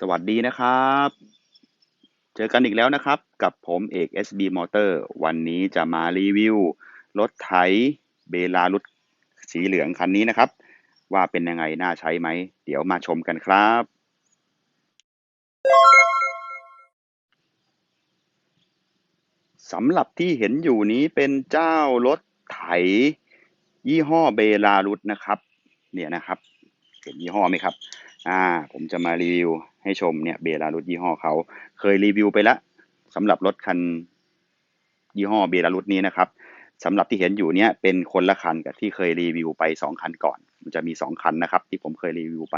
สวัสดีนะครับ เจอกันอีกแล้วนะครับ กับผมเอก SB Motor วันนี้จะมารีวิว รถไถเบลารุดสีเหลืองคันนี้นะครับ ว่าเป็นยังไงน่าใช้ไหม เดี๋ยวมาชมกันครับ สำหรับที่เห็นอยู่นี้เป็นเจ้ารถไถยี่ห้อเบลารุดนะครับ เนี่ยนะครับ เห็นยี่ห้อไหมครับ อ่า ผมจะมารีวิวให้ชมเนี่ยเบลารุดยี่ห้อเขาเคยรีวิวไปแล้วสำหรับรถคันยี่ห้อเบลารุดนี้นะครับสำหรับที่เห็นอยู่เนี่ยเป็นคนละคันกับที่เคยรีวิวไปสองคันก่อน มันจะมีสองคันนะครับ ที่ผมเคยรีวิวไป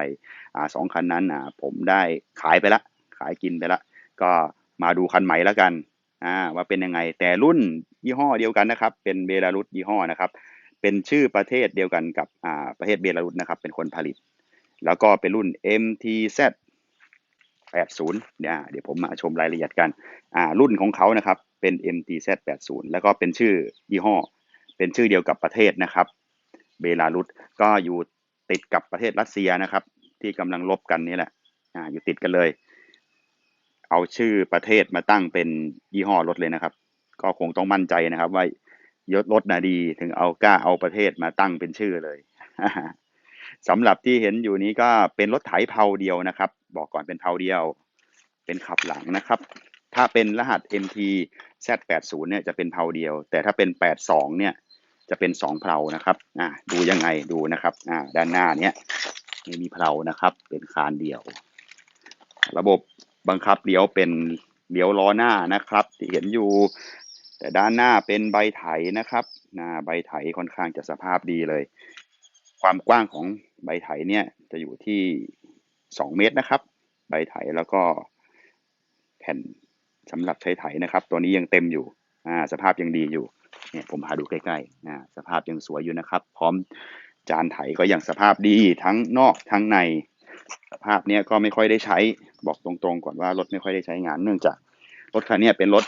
อ่าสองคันนั้นอ่าผมได้ขายไปละ ขายกินไปละ ก็มาดูคันใหม่แล้วกันอ่าว่าเป็นยังไงแต่รุ่นยี่ห้อเดียวกันนะครับ เป็นเบลารุสยี่ห้อนะครับ เป็นชื่อประเทศเดียวกันกับอ่าประเทศเบลารุสนะครับ เป็นคนผลิต แล้วก็เป็นรุ่น MTZ 80เนี่ยเดี๋ยวผมมาชมรายละเอียดกันอ่ารุ่นของเขานะครับเป็น MTZ 80แล้วก็เป็นชื่อยี่ห้อ เป็นชื่อเดียวกับประเทศนะครับเบลารุสก็อยู่ติดกับประเทศรัสเซียนะครับ ที่กำลังลบกันนี่แหละอ่าอยู่ติดกันเลย เอาชื่อประเทศมาตั้งเป็นยี่ห้อรถเลยนะครับ ก็คงต้องมั่นใจนะครับ ว่ายศรถนาดีถึงเอากล้าเอาประเทศมาตั้งเป็นชื่อเลย สำหรับที่เห็นอยู่นี้ก็เป็นรถไถเพาเดียวนะครับ บอกก่อนเป็นเพาเดียว เป็นขับหลังนะครับ ถ้าเป็นรหัส MT Z80 เนี่ยจะเป็นเพาเดียว แต่ถ้าเป็น 82 เนี่ยจะเป็น2เพลานะครับอ่าดูยังไงดูนะครับอ่าด้านหน้าเนี้ยไม่มีเพลานะครับ เป็นคานเดียว ระบบบังคับเลี้ยวเป็นเลี้ยวล้อหน้านะครับ ที่เห็นอยู่ แต่ด้านหน้าเป็นใบไถนะครับหน้าใบไถค่อนข้างจะสภาพดีเลย ความกว้างของใบไถเนี่ยจะอยู่ที่ 2 เมตรนะครับ ใบไถแล้วก็แผ่นสำหรับใช้ไถนะครับ ตัวนี้ยังเต็มอยู่อ่าสภาพยังดีอยู่เนี่ยผมพาดูใกล้ๆอ่าสภาพยังสวยอยู่นะครับ พร้อมจานไถก็ยังสภาพดีทั้งนอกทั้งใน สภาพเนี้ยก็ไม่ค่อยได้ใช้บอกตรงๆ ก่อนว่ารถไม่ค่อยได้ใช้งาน เนื่องจากรถคันนี้เป็นรถ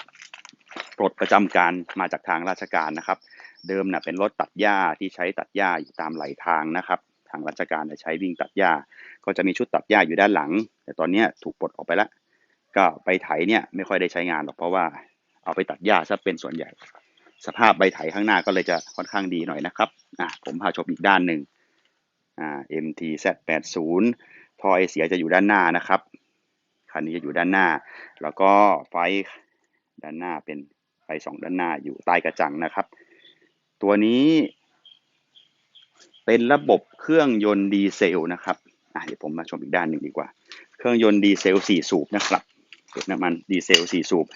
ปลดประจำการมาจากทางราชการนะครับ เดิมน่ะเป็นรถตัดหญ้าที่ใช้ตัดหญ้าอยู่ตามไหลทางนะครับ ทางราชการจะใช้วิ่งตัดหญ้า ก็จะมีชุดตัดหญ้าอยู่ด้านหลัง แต่ตอนนี้ถูกปลดออกไปแล้ว ก็ไปไถเนี่ยไม่ค่อยได้ใช้งานหรอกเพราะว่าเอาไปตัดหญ้าซะเป็นส่วนใหญ่ สภาพใบไถข้างหน้าก็เลยจะค่อนข้างดีหน่อยนะครับอะผมพาชมอีกด้านหนึ่งอ่า MTZ 80 ท่อไอเสียจะอยู่ด้านหน้านะครับคันนี้จะอยู่ด้านหน้า แล้วก็ไฟด้านหน้าเป็นไฟสองด้านหน้าอยู่ใต้กระจังนะครับ ตัวนี้เป็นระบบเครื่องยนต์ดีเซลนะครับเดี๋ยวผมมาชมอีกด้านหนึ่งดีกว่า เครื่องยนต์ดีเซลสี่สูบนะครับเป็นน้ำมันดีเซลสี่สูบ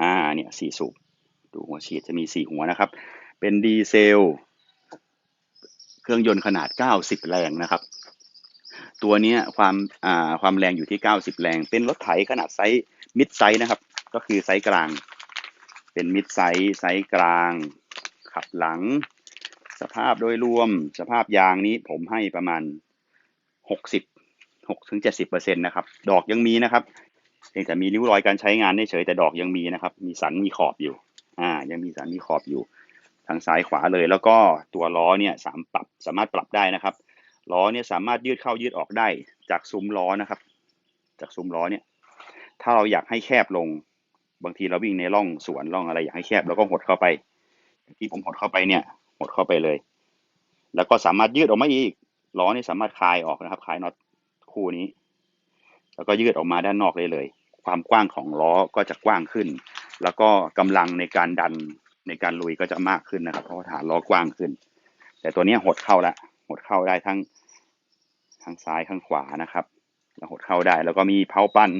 อ่า เนี่ยสี่สูบ ดูหัวฉีดจะมีสี่หัวนะครับ เป็นดีเซล เครื่องยนต์ขนาด 90 แรงนะครับ ตัวนี้ความ อ่า ความแรงอยู่ที่ 90 แรง เป็นรถไถขนาดไซส์มิดไซส์นะครับ ก็คือไซส์กลาง เป็นมิดไซส์ไซส์กลาง ขับหลัง สภาพโดยรวม สภาพยางนี้ผมให้ประมาณ 60 6ถึง70เปอร์เซ็นต์นะครับ ดอกยังมีนะครับเพียงแต่มีริ้วรอยการใช้งานเฉยแต่ดอกยังมีนะครับ มีสันมีขอบอยู่ อ่า ยังมีสันมีขอบอยู่ ทางซ้ายขวาเลย แล้วก็ตัวล้อเนี่ยสามปรับสามารถปรับได้นะครับ ล้อเนี่ยสามารถยืดเข้ายืดออกได้จากซุ้มล้อนะครับ จากซุ้มล้อเนี่ย ถ้าเราอยากให้แคบลง บางทีเราวิ่งในร่องสวนร่องอะไรอยากให้แคบเราก็หดเข้าไปที่ผมหดเข้าไปเนี่ย หดเข้าไปเลย แล้วก็สามารถยืดออกมาอีกล้อนี่สามารถคลายออกนะครับคลายน็อตคู่นี้ แล้วก็ยืดออกมาด้านนอกเลยเลย ความกว้างของล้อก็จะกว้างขึ้น แล้วก็กำลังในการดันในการลุยก็จะมากขึ้นนะครับ เพราะฐานล้อกว้างขึ้น แต่ตัวนี้หดเข้าละหดเข้าได้ทั้งทางซ้ายข้างขวานะครับแล้วหดเข้าได้ แล้วก็มีเพาปั่น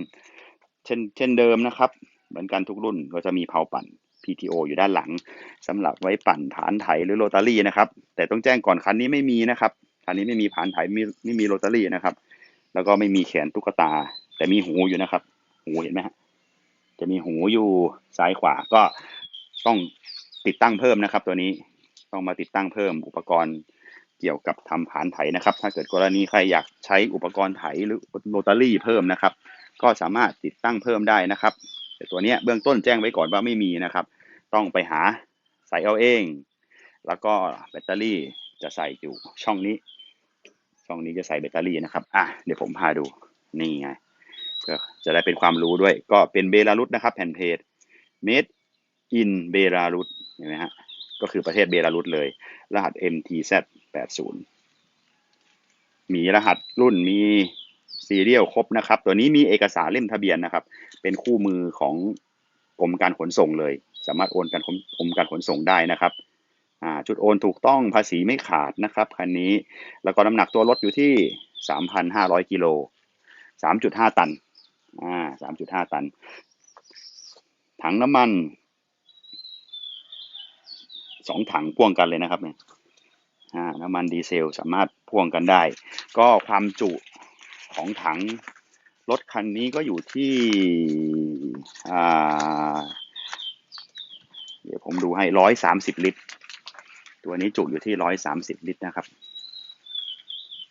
เช่นเช่นเดิมนะครับ เหมือนกันทุกรุ่นก็จะมีเพาปั่น PTO อยู่ด้านหลังสำหรับไว้ปั่นฐานไถหรือโรตารี่นะครับ แต่ต้องแจ้งก่อนคันนี้ไม่มีนะครับคันนี้ไม่มีฐานไถไม่ไม่มีโรตารี่นะครับ แล้วก็ไม่มีแขนตุ๊กตา แต่มีหูอยู่นะครับ หูเห็นไหมฮะจะมีหูอยู่ซ้ายขวาก็ต้องติดตั้งเพิ่มนะครับ ตัวนี้ต้องมาติดตั้งเพิ่มอุปกรณ์เกี่ยวกับทำผานไถนะครับ ถ้าเกิดกรณีใครอยากใช้อุปกรณ์ไถหรือโรตารี่เพิ่มนะครับ ก็สามารถติดตั้งเพิ่มได้นะครับ แต่ตัวเนี้ยเบื้องต้นแจ้งไว้ก่อนว่าไม่มีนะครับ ต้องไปหาใส่เอาเอง แล้วก็แบตเตอรี่จะใส่อยู่ช่องนี้ ช่องนี้จะใส่แบตเตอรี่นะครับอะเดี๋ยวผมพาดูนี่ไงเพื่อจะได้เป็นความรู้ด้วย ก็เป็นเบลารุสนะครับแผ่นเพจ made in เบลารุสเห็นไหมฮะก็คือประเทศเบลารุสเลย รหัส MTZ 80มีรหัสรุ่นมี ซีเรียลครบนะครับ ตัวนี้มีเอกสารเล่มทะเบียนนะครับ เป็นคู่มือของกรมการขนส่งเลย สามารถโอนการกรมการขนส่งได้นะครับจุดโอนถูกต้องภาษีไม่ขาดนะครับคันนี้แล้วก็น้ำหนักตัวรถอยู่ที่ 3,500กิโล3.5 ตันอ่า3.5 ตัน ถังน้ำมันสองถังพ่วงกันเลยนะครับเนี่ยน้ำมันดีเซลสามารถพ่วงกันได้ ก็ความจุ ของถังรถคันนี้ก็อยู่ที่เดี๋ยวผมดูให้ร้อยสามสิบลิตร ตัวนี้จุอยู่ที่ร้อยสามสิบลิตรนะครับ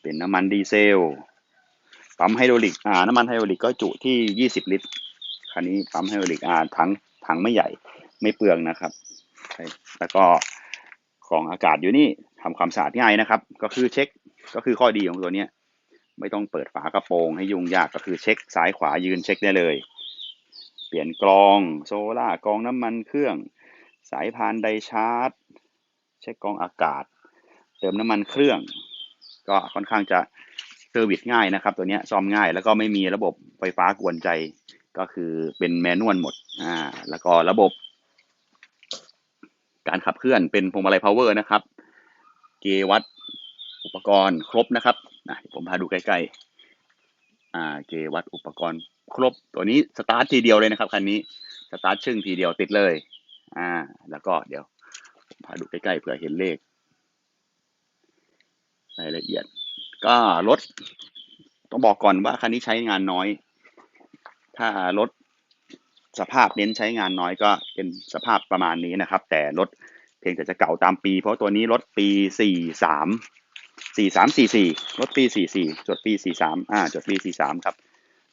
เป็นน้ำมันดีเซล ปั๊มไฮดรอลิกอ่าน้ำมันไฮดรอลิกก็จุที่ยี่สิบลิตร คันนี้ปั๊มไฮดรอลิกอ่าถังถังไม่ใหญ่ไม่เปลืองนะครับ แล้วก็กรองอากาศอยู่นี่ทำความสะอาดง่ายนะครับ ก็คือเช็คก็คือข้อดีของตัวเนี้ย ไม่ต้องเปิดฝากระโปรงให้ยุ่งยากก็คือเช็คซ้ายขวายืนเช็คได้เลย เปลี่ยนกรองโซล่ากรองน้ำมันเครื่อง สายพานไดชาร์จ เช็คกรองอากาศ เติมน้ำมันเครื่อง ก็ค่อนข้างจะเซอร์วิสง่ายนะครับ ตัวนี้ซ่อมง่ายแล้วก็ไม่มีระบบไฟฟ้ากวนใจก็คือเป็นแมนนวลหมดอ่าแล้วก็ระบบ การขับเคลื่อนเป็นพวงมาลัยพาวเวอร์นะครับ เกวัดอุปกรณ์ครบนะครับ นะผมพาดูใกล้ๆอ่าเกวัดอุปกรณ์ครบตัวนี้สตาร์ททีเดียวเลยนะครับคันนี้สตาร์ทชึ่งทีเดียวติดเลย อ่า แล้วก็เดี๋ยวผมพาดูใกล้ๆเผื่อเห็นเลขรายละเอียด ก็รถต้องบอกก่อนว่าคันนี้ใช้งานน้อย ถ้ารถสภาพเน้นใช้งานน้อยก็เป็นสภาพประมาณนี้นะครับ แต่รถเพียงแต่จะเก่าตามปี เพราะตัวนี้รถปีสี่สาม สี่สามสี่สี่รถปีสี่สี่จดปีสี่สามอ่าจดปีสี่สามครับ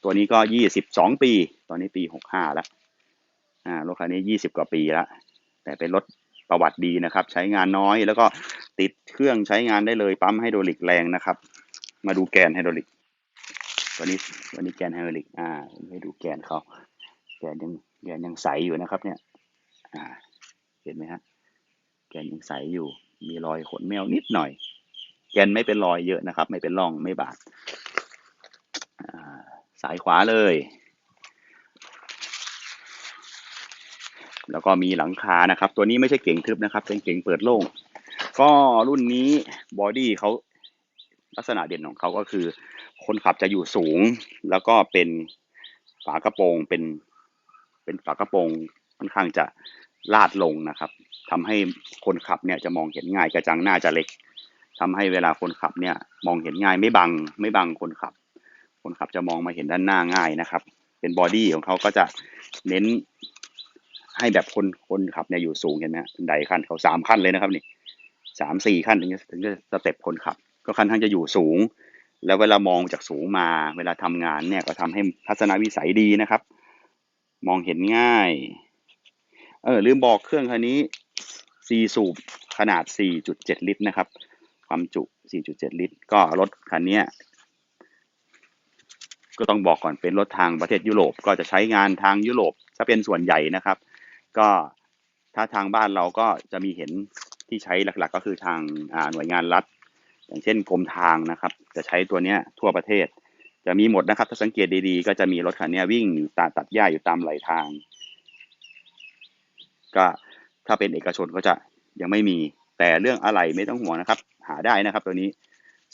ตัวนี้ก็ยี่สิบสองปี ตอนนี้ปีหกห้าแล้วอ่ารถคันนี้ยี่สิบกว่าปีแล้ว แต่เป็นรถประวัติดีนะครับ ใช้งานน้อยแล้วก็ติดเครื่องใช้งานได้เลยปั๊มไฮดรอลิกแรงนะครับ มาดูแกนไฮดรอลิกตัวนี้ตัวนี้แกนไฮดรอลิกอ่ามให้ดูแกนเขาแกนยังแกนยังใสอยู่นะครับ เนี่ย อ่า เห็นไหมฮะแกนยังใสอยู่ มีรอยขนแมวนิดหน่อย แกนไม่เป็นรอยเยอะนะครับ ไม่เป็นร่องไม่บาดสายขวาเลย แล้วก็มีหลังคานะครับ ตัวนี้ไม่ใช่เก่งทึบนะครับ เป็นเก่งเปิดโล่ง ก็รุ่นนี้บอดี้เขาลักษณะเด่นของเขาก็คือ คนขับจะอยู่สูง แล้วก็เป็นฝากระโปรงเป็นเป็นฝากระโปรงค่อนข้างจะลาดลงนะครับทำให้คนขับเนี่ยจะมองเห็นง่ายกระจังหน้าจะเล็ก ทำให้เวลาคนขับเนี่ย มองเห็นง่ายไม่บังไม่บังคนขับ คนขับจะมองมาเห็นด้านหน้าง่ายนะครับ เป็นบอดี้ของเขาก็จะเน้นให้แบบคนคนขับเนี่ยอยู่สูงเห็นไหมฮะบันไดขั้นเขาสามขั้นเลยนะครับนี่สามสี่ขั้นถึงจะถึงจะสเต็ปคนขับ ก็ค่อนข้างจะอยู่สูง แล้วเวลามองจากสูงมา เวลาทำงานเนี่ยก็ทำให้ทัศนวิสัยดีนะครับ มองเห็นง่าย เออลืมบอกเครื่องคันนี้ 4 สูบขนาด 4.7 ลิตรนะครับ ความจุ 4.7 ลิตร ก็รถคันนี้ก็ต้องบอกก่อนเป็นรถทางประเทศยุโรป ก็จะใช้งานทางยุโรปถ้าเป็นส่วนใหญ่นะครับ ก็ถ้าทางบ้านเราก็จะมีเห็นที่ใช้หลักๆ ก็คือทางาหน่วยงานรัฐ อย่างเช่นกรมทางนะครับ จะใช้ตัวเนี้ยทั่วประเทศ จะมีหมดนะครับ ถ้าสังเกตดีๆ ก็จะมีรถคันนี้วิ่งอยู่ตาตัดหญ้าอยู่ตามไหลทาง ก็ถ้าเป็นเอกชนก็จะยังไม่มีแต่เรื่องอะไรไม่ต้องห่วงนะครับ หาได้นะครับ ตัวนี้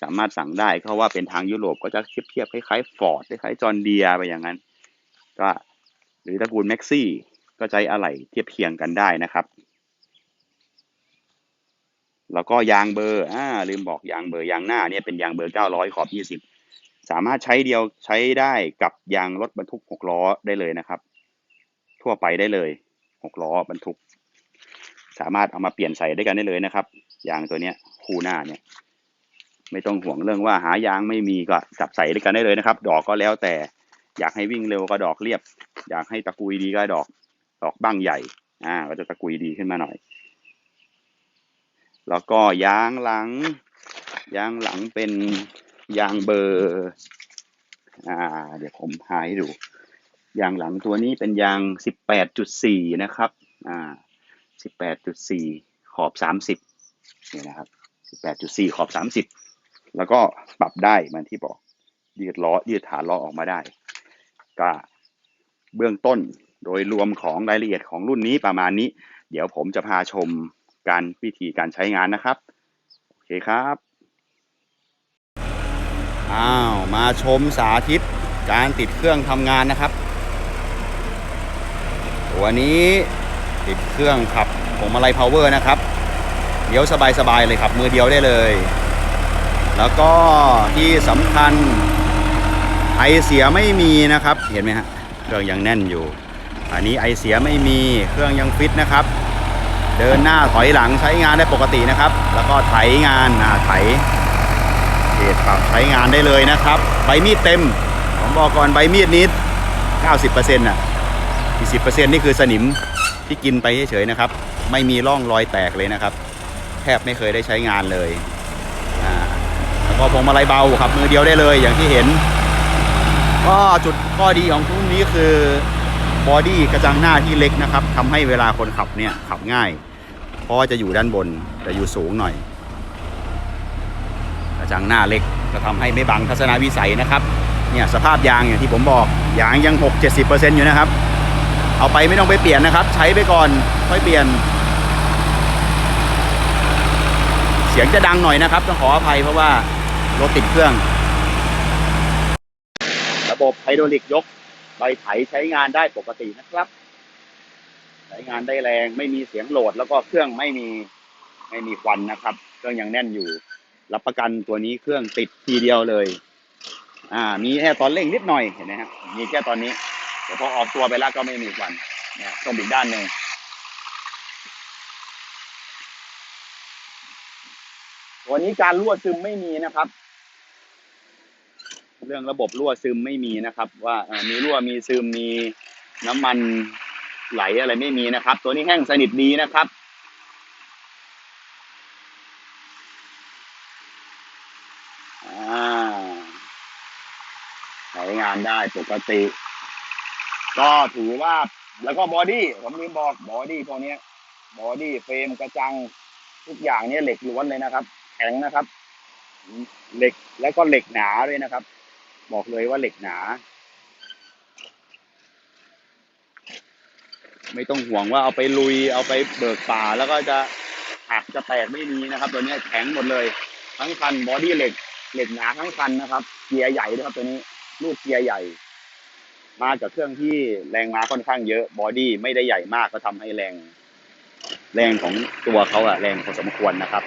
สามารถสั่งได้เพราว่าเป็นทางยุโรปก็จะเทียบเทียบคล้ายๆฟอร์ดคล้ายๆจอห์นเดียไปอย่างนั้น ก็หรือตระกูลแม็กซี่ก็ใช้อะไหล่เทียบเคียงกันได้นะครับ แล้วก็ยางเบอร์อ่าลืมบอกยางเบอร์ยางหน้าเนี่ยเป็นยางเบอร์ 900 ขอบ 20 สามารถใช้เดียวใช้ได้กับยางรถบรรทุก 6 ล้อได้เลยนะครับ ทั่วไปได้เลย 6 ล้อบรรทุก สามารถเอามาเปลี่ยนใส่ได้กันได้เลยนะครับ ยางตัวเนี้ยคู่หน้าเนี่ยไม่ต้องห่วงเรื่องว่าหายางไม่มีก็จับใส่ด้วยกันได้เลยนะครับ ดอกก็แล้วแต่ อยากให้วิ่งเร็วก็ดอกเรียบ อยากให้ตะกุยดีก็ดอก ดอกบ้างใหญ่ อ่า ก็จะตะกุยดีขึ้นมาหน่อย แล้วก็ยางหลัง ยางหลังเป็นยางเบอร์ อ่า เดี๋ยวผมหาให้ดู ยางหลังตัวนี้เป็นยาง 18.4 นะครับ อ่า 18.4 ขอบ 30 เนี่ยนะครับ18.4 ขอบ 30 แล้วก็ปรับได้มือนที่บอก ยืดล้อยืดฐานล้อออกมาได้ ก็เบื้องต้นโดยรวมของรายละเอียดของรุ่นนี้ประมาณนี้ เดี๋ยวผมจะพาชมการวิธีการใช้งานนะครับ โอเคครับ อ้าว มาชมสาธิตการติดเครื่องทำงานนะครับ ตัวนี้ติดเครื่องขับผมอะไรพาวเวอร์นะครับ เดี๋ยวสบายๆเลยครับมือเดียวได้เลย แล้วก็ที่สำคัญไอเสียไม่มีนะครับ เห็นไหมฮะเครื่องยังแน่นอยู่ อันนี้ไอเสียไม่มีเครื่องยังฟิตนะครับ เดินหน้าถอยหลังใช้งานได้ปกตินะครับ แล้วก็ไถงานอ่าไถเขตปรับใช้งานได้เลยนะครับ ใบมีดเต็มผมบอกก่อนใบมีดนี้90%น่ะอีก10%นี่คือสนิมที่กินไปเฉยๆนะครับ ไม่มีร่องรอยแตกเลยนะครับ แทบไม่เคยได้ใช้งานเลยแล้วก็พวงมาลัยเบาครับมือเดียวได้เลยอย่างที่เห็น ก็จุดข้อดีของรุ่นนี้คือบอดี้กระจังหน้าที่เล็กนะครับทำให้เวลาคนขับเนี่ยขับง่าย เพราะว่าจะอยู่ด้านบนแต่อยู่สูงหน่อย กระจังหน้าเล็กก็ทำให้ไม่บังทัศนวิสัยนะครับเนี่ยสภาพยางอย่างที่ผมบอกยางยัง 6-70%อยู่นะครับ เอาไปไม่ต้องไปเปลี่ยนนะครับ ใช้ไปก่อนค่อยเปลี่ยน เสียงจะดังหน่อยนะครับ ต้องขออภัยเพราะว่ารถติดเครื่อง ระบบไฮดรอลิกยกใบไถใช้งานได้ปกตินะครับ ใช้งานได้แรงไม่มีเสียงโหลด แล้วก็เครื่องไม่มีไม่มีควันนะครับ เครื่องยังแน่นอยู่ รับประกันตัวนี้เครื่องติดทีเดียวเลย อ่า มีแค่ตอนเร่งนิดหน่อยเห็นไหมครับมีแค่ตอนนี้แต่พอออกตัวไปแล้วก็ไม่มีควันเนี่ยต้องอีกด้านหนึ่ง วันนี้การรั่วซึมไม่มีนะครับ เรื่องระบบรั่วซึมไม่มีนะครับ ว่ามีรั่วมีซึมมีน้ำมันไหลอะไรไม่มีนะครับ ตัวนี้แห้งสนิทดีนะครับใช้งานได้ปกติ ก็ถือว่าแล้วก็บอดี้ผมลืมบอกบอดี้พวนี้บอดี้เฟรมกระจัง ทุกอย่างเนี่ยเหล็กล้วนเลยนะครับ ข็งนะครับ เหล็กแล้วก็เหล็กหนาด้วยนะครับ บอกเลยว่าเหล็กหนา ไม่ต้องห่วงว่าเอาไปลุย เอาไปเบิกป่าแล้วก็จะหักจะแตกไม่มีนะครับ ตัวนี้แข็งหมดเลย ทั้งคันบอดี้เหล็กเหล็กหนาทั้งคันนะครับ เกียร์ใหญ่ด้วยครับตัวนี้ลูกเกียร์ใหญ่ มาจากเครื่องที่แรงม้าค่อนข้างเยอะบอดี้ไม่ได้ใหญ่มากก็ทำให้แรง แรงของตัวเขาอะแรงพอสมควรนะครับ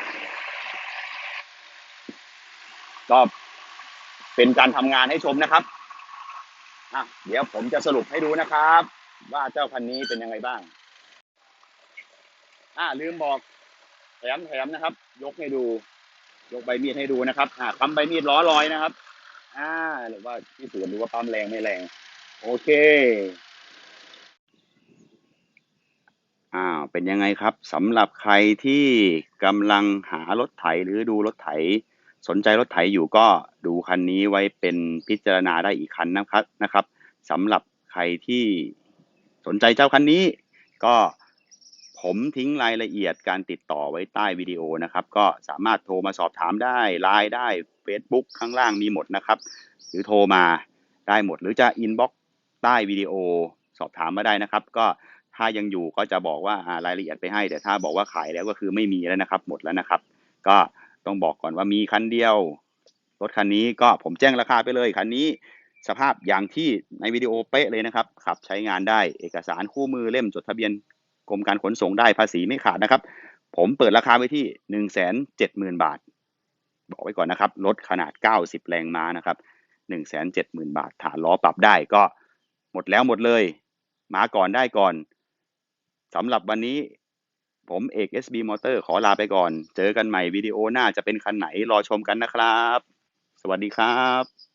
ก็เป็นการทำงานให้ชมนะครับอะเดี๋ยวผมจะสรุปให้ดูนะครับ ว่าเจ้าคันนี้เป็นยังไงบ้างอ่าลืมบอกแถมแถมนะครับ ยกให้ดู ยกใบมีดให้ดูนะครับอ่าคำใบมีดล้อลอยนะครับอ่าหรือว่าที่สวนดูว่าปั๊มแรงไม่แรง โอเคอ้าวเป็นยังไงครับสำหรับใครที่กำลังหารถไถหรือดูรถไถ สนใจรถไถอยู่ก็ดูคันนี้ไว้เป็นพิจารณาได้อีกคันนะครับนะครับสำหรับใครที่สนใจเจ้าคันนี้ ก็ผมทิ้งรายละเอียดการติดต่อไว้ใต้วิดีโอนะครับ ก็สามารถโทรมาสอบถามได้ไลน์ได้ Facebook ข้างล่างมีหมดนะครับ หรือโทรมาได้หมด หรือจะอินบ็อกใต้วิดีโอสอบถามมาได้นะครับ ก็ถ้ายังอยู่ก็จะบอกว่าอ่ารายละเอียดไปให้ แต่ถ้าบอกว่าขายแล้วก็คือไม่มีแล้วนะครับ หมดแล้วนะครับ ก็ ต้องบอกก่อนว่ามีคันเดียว รถคันนี้ก็ผมแจ้งราคาไปเลยคันนี้สภาพอย่างที่ในวิดีโอเป๊ะเลยนะครับ ขับใช้งานได้เอกสารคู่มือเล่มจดทะเบียนกรมการขนส่งได้ภาษีไม่ขาดนะครับ ผมเปิดราคาไว้ที่หนึ่งแสนเจ็ดหมื่นบาท บอกไว้ก่อนนะครับรถขนาดเก้าสิบแรงม้านะครับหนึ่งแสนเจ็ดหมื่นบาท ฐานล้อปรับได้ก็หมดแล้วหมดเลย มาก่อนได้ก่อนสำหรับวันนี้ ผมเอก SB Motor ขอลาไปก่อน เจอกันใหม่วิดีโอหน้าจะเป็นคันไหนรอชมกันนะครับ สวัสดีครับ